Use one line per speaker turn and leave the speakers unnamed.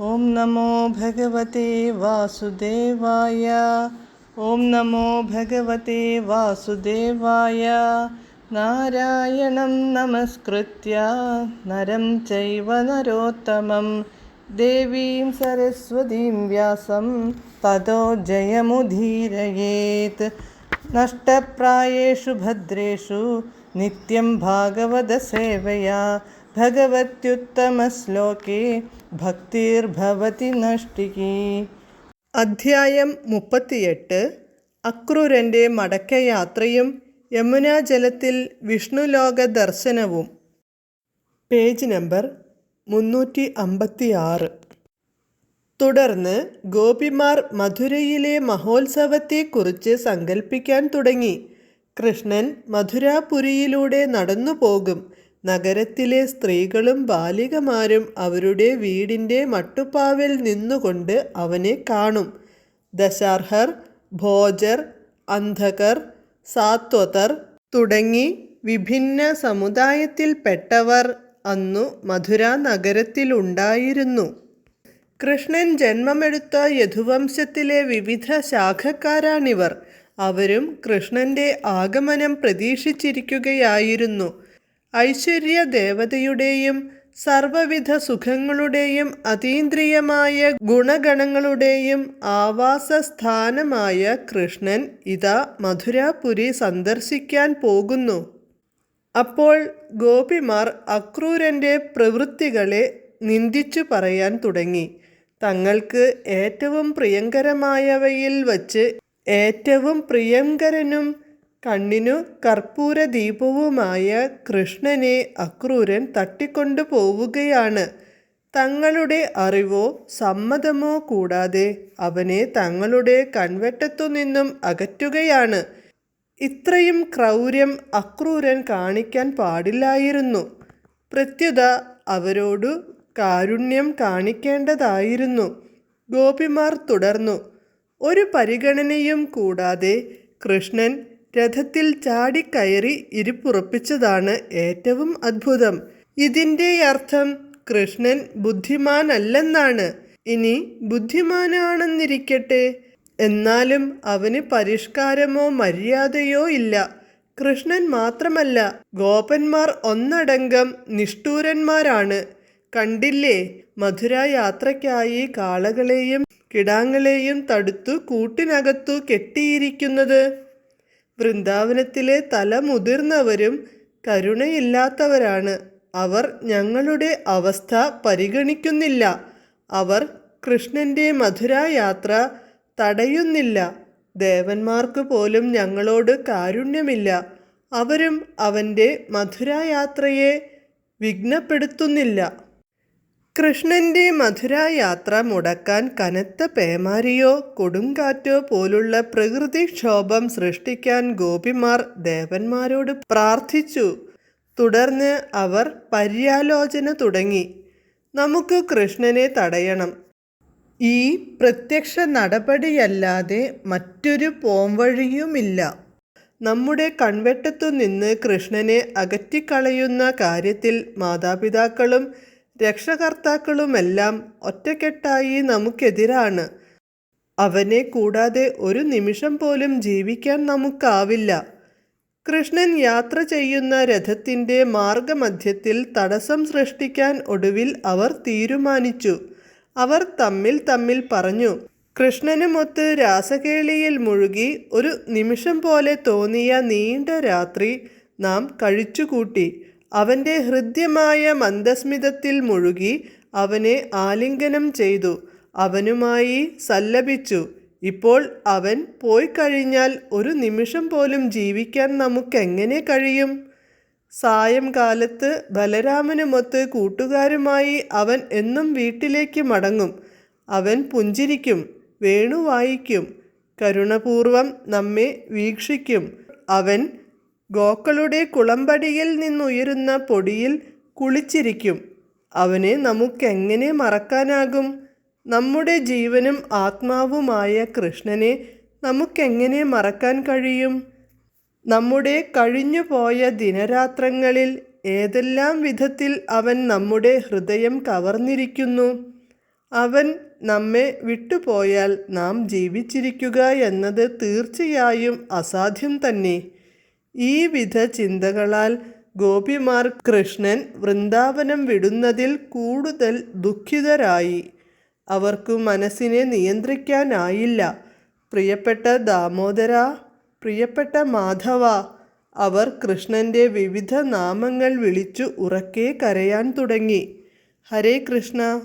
ॐ नमो भगवते वासुदेवाय। ॐ नमो भगवते वासुदेवाय। नारायणं नमस्कृत्य नरं चैव नरोत्तमं। देवीं सरस्वतीं व्यासं ततो जयमुदीरयेत्। नष्टप्रायेषु भद्रेषु नित्यं भागवतसेवया ഭഗവത്യുത്തമശ്ലോകേ ഭക്തിർഭവതി നഷ്ടികി അധ്യായം മുപ്പത്തിയെട്ട് അക്രൂരന്റെ മടക്കയാത്രയും യമുനാജലത്തിൽ വിഷ്ണുലോക ദർശനവും പേജ് നമ്പർ മുന്നൂറ്റി അമ്പത്തി ആറ് തുടർന്ന് ഗോപിമാർ മധുരയിലെ മഹോത്സവത്തെക്കുറിച്ച് സങ്കൽപ്പിക്കാൻ തുടങ്ങി. കൃഷ്ണൻ മധുരാപുരിയിലൂടെ നടന്നു പോകും നഗരത്തിലെ സ്ത്രീകളും ബാലികമാരും അവരുടെ വീടിന്റെ മട്ടുപ്പാവിൽ നിന്നുകൊണ്ട് അവനെ കാണും. ദശാർഹർ ഭോജർ അന്ധകർ സാത്വതർ തുടങ്ങി വിഭിന്ന സമുദായത്തിൽപ്പെട്ടവർ അന്നു മധുര നഗരത്തിലുണ്ടായിരുന്നു. കൃഷ്ണൻ ജന്മമെടുത്ത യദുവംശത്തിലെ വിവിധ ശാഖക്കാരാണിവർ. അവരും കൃഷ്ണന്റെ ആഗമനം പ്രതീക്ഷിച്ചിരിക്കുകയായിരുന്നു. ഐശ്വര്യ ദേവതയുടെയും സർവവിധ സുഖങ്ങളുടെയും അതീന്ദ്രിയമായ ഗുണഗണങ്ങളുടെയും ആവാസസ്ഥാനമായ കൃഷ്ണൻ ഇതാ മധുരാപുരി സന്ദർശിക്കാൻ പോകുന്നു. അപ്പോൾ ഗോപിമാർ അക്രൂരന്റെ പ്രവൃത്തികളെ നിന്ദിച്ചു പറയാൻ തുടങ്ങി. തങ്ങൾക്ക് ഏറ്റവും പ്രിയങ്കരമായവയിൽ വച്ച് ഏറ്റവും പ്രിയങ്കരനും കണ്ണിനു കർപ്പൂര ദീപവുമായ കൃഷ്ണനെ അക്രൂരൻ തട്ടിക്കൊണ്ടു പോവുകയാണ്. തങ്ങളുടെ അറിവോ സമ്മതമോ കൂടാതെ അവനെ തങ്ങളുടെ കൺവെട്ടത്തു നിന്നും അകറ്റുകയാണ്. ഇത്രയും ക്രൗര്യം അക്രൂരൻ കാണിക്കാൻ പാടില്ലായിരുന്നു. പ്രത്യുത അവരോടു കാരുണ്യം കാണിക്കേണ്ടതായിരുന്നു. ഗോപിമാർ തുടർന്നു. ഒരു പരിഗണനയും കൂടാതെ കൃഷ്ണൻ രഥത്തിൽ ചാടിക്കയറി ഇരിപ്പുറപ്പിച്ചതാണ് ഏറ്റവും അത്ഭുതം. ഇതിന്റെ അർത്ഥം കൃഷ്ണൻ ബുദ്ധിമാനല്ലെന്നാണ്. ഇനി ബുദ്ധിമാനാണെന്നിരിക്കട്ടെ? എന്നാലും അവന് പരിഷ്കാരമോ മര്യാദയോ ഇല്ല. കൃഷ്ണൻ മാത്രമല്ല ഗോപന്മാർ ഒന്നടങ്കം നിഷ്ഠൂരന്മാരാണ്. കണ്ടില്ലേ? മധുര യാത്രയ്ക്കായി കാളകളെയും കിടാങ്ങളെയും തടുത്തു കൂട്ടിനകത്തു കെട്ടിയിരിക്കുന്നത്. വൃന്ദാവനത്തിലെ തല മുതിർന്നവരും കരുണയില്ലാത്തവരാണ്. അവർ ഞങ്ങളുടെ അവസ്ഥ പരിഗണിക്കുന്നില്ല. അവർ കൃഷ്ണന്റെ മധുരായാത്ര തടയുന്നില്ല. ദേവന്മാർക്ക് പോലും ഞങ്ങളോട് കാരുണ്യമില്ല. അവരും അവന്റെ മധുരായാത്രയെ വിഘ്നപ്പെടുത്തുന്നില്ല. കൃഷ്ണന്റെ മധുരായാത്ര മുടക്കാൻ കനത്ത പേമാരിയോ കൊടുങ്കാറ്റോ പോലുള്ള പ്രകൃതിക്ഷോഭം സൃഷ്ടിക്കാൻ ഗോപിമാർ ദേവന്മാരോട് പ്രാർത്ഥിച്ചു. തുടർന്ന് അവർ പര്യാലോചന തുടങ്ങി. നമുക്ക് കൃഷ്ണനെ തടയണം. ഈ പ്രത്യക്ഷ നടപടിയല്ലാതെ മറ്റൊരു പോംവഴിയുമില്ല. നമ്മുടെ കൺവെട്ടത്തു നിന്ന് കൃഷ്ണനെ അകറ്റിക്കളയുന്ന കാര്യത്തിൽ മാതാപിതാക്കളും രക്ഷകർത്താക്കളുമെല്ലാം ഒറ്റക്കെട്ടായി നമുക്കെതിരാണ്. അവനെ കൂടാതെ ഒരു നിമിഷം പോലും ജീവിക്കാൻ നമുക്കാവില്ല. കൃഷ്ണൻ യാത്ര ചെയ്യുന്ന രഥത്തിന്റെ മാർഗമധ്യത്തിൽ തടസ്സം സൃഷ്ടിക്കാൻ ഒടുവിൽ അവർ തീരുമാനിച്ചു. അവർ തമ്മിൽ തമ്മിൽ പറഞ്ഞു കൃഷ്ണനുമൊത്ത് രാസകേളിയിൽ മുഴുകി ഒരു നിമിഷം പോലെ തോന്നിയ നീണ്ട രാത്രി നാം കഴിച്ചുകൂട്ടി. അവന്റെ ഹൃദ്യമായ മന്ദസ്മിതത്തിൽ മുഴുകി അവനെ ആലിംഗനം ചെയ്തു. അവനുമായി സല്ലപിച്ചു. ഇപ്പോൾ അവൻ പോയി കഴിഞ്ഞാൽ ഒരു നിമിഷം പോലും ജീവിക്കാൻ നമുക്കെങ്ങനെ കഴിയും? സായംകാലത്ത് ബലരാമനുമൊത്ത് കൂട്ടുകാരുമായി അവൻ എന്നും വീട്ടിലേക്ക് മടങ്ങും. അവൻ പുഞ്ചിരിക്കും വേണു വായിക്കും. കരുണപൂർവം നമ്മെ വീക്ഷിക്കും. അവൻ ഗോക്കളുടെ കുളമ്പടിയിൽ നിന്നുയരുന്ന പൊടിയിൽ കുളിച്ചിരിക്കും. അവനെ നമുക്കെങ്ങനെ മറക്കാനാകും? നമ്മുടെ ജീവനും ആത്മാവുമായ കൃഷ്ണനെ നമുക്കെങ്ങനെ മറക്കാൻ കഴിയും? നമ്മുടെ കഴിഞ്ഞുപോയ ദിനരാത്രങ്ങളിൽ ഏതെല്ലാം വിധത്തിൽ അവൻ നമ്മുടെ ഹൃദയം കവർന്നിരിക്കുന്നു? അവൻ നമ്മെ വിട്ടുപോയാൽ നാം ജീവിച്ചിരിക്കുക എന്നത് തീർച്ചയായും അസാധ്യം തന്നെ. ഈ വിധ ചിന്തകളാൽ ഗോപിമാർ കൃഷ്ണൻ വൃന്ദാവനം വിടുന്നതിൽ കൂടുതൽ ദുഃഖിതരായി. അവർക്കു മനസ്സിനെ നിയന്ത്രിക്കാനായില്ല. പ്രിയപ്പെട്ട ദാമോദര പ്രിയപ്പെട്ട മാധവ അവർ കൃഷ്ണന്റെ വിവിധ നാമങ്ങൾ വിളിച്ചു ഉറക്കെ കരയാൻ തുടങ്ങി. ഹരേ കൃഷ്ണ.